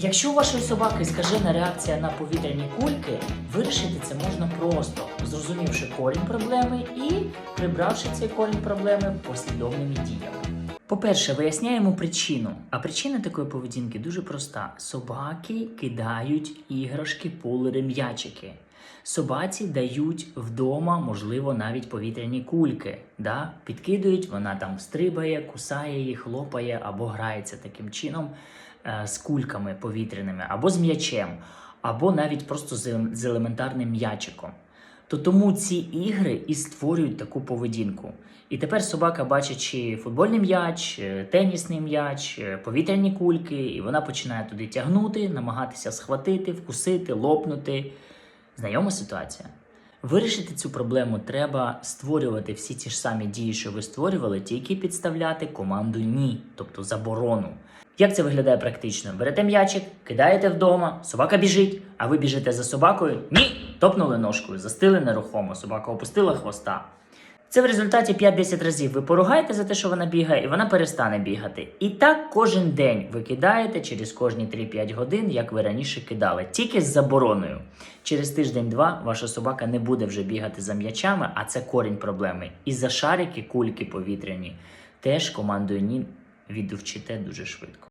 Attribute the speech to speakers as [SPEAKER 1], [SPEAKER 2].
[SPEAKER 1] Якщо у вашої собаки скажена реакція на повітряні кульки, вирішити це можна просто, зрозумівши корінь проблеми і прибравши цей корінь проблеми послідовними діями. По-перше, виясняємо причину. А причина такої поведінки дуже проста: собаки кидають іграшки, пулери, м'ячики. Собаці дають вдома, можливо, навіть повітряні кульки. Да? Підкидують, вона там стрибає, кусає їх, лопає або грається таким чином е, з кульками повітряними, або з м'ячем, або навіть просто з, з елементарним м'ячиком. То тому ці ігри і створюють таку поведінку. І тепер собака, бачачи футбольний м'яч, тенісний м'яч, повітряні кульки, і вона починає туди тягнути, намагатися схватити, вкусити, лопнути. Знайома ситуація. Вирішити цю проблему треба створювати всі ті ж самі дії, що ви створювали, тільки підставляти команду ні, тобто заборону. Як це виглядає практично? Берете м'ячик, кидаєте вдома, собака біжить, а ви біжите за собакою. Ні! Топнули ножкою, застили нерухомо, собака опустила хвоста. Це в результаті 5-10 разів ви поругаєте за те, що вона бігає, і вона перестане бігати. І так кожен день ви кидаєте через кожні 3-5 годин, як ви раніше кидали, тільки з забороною. Через тиждень-два ваша собака не буде вже бігати за м'ячами, а це корінь проблеми. І за шарики, кульки повітряні теж командою ні відвчите дуже швидко.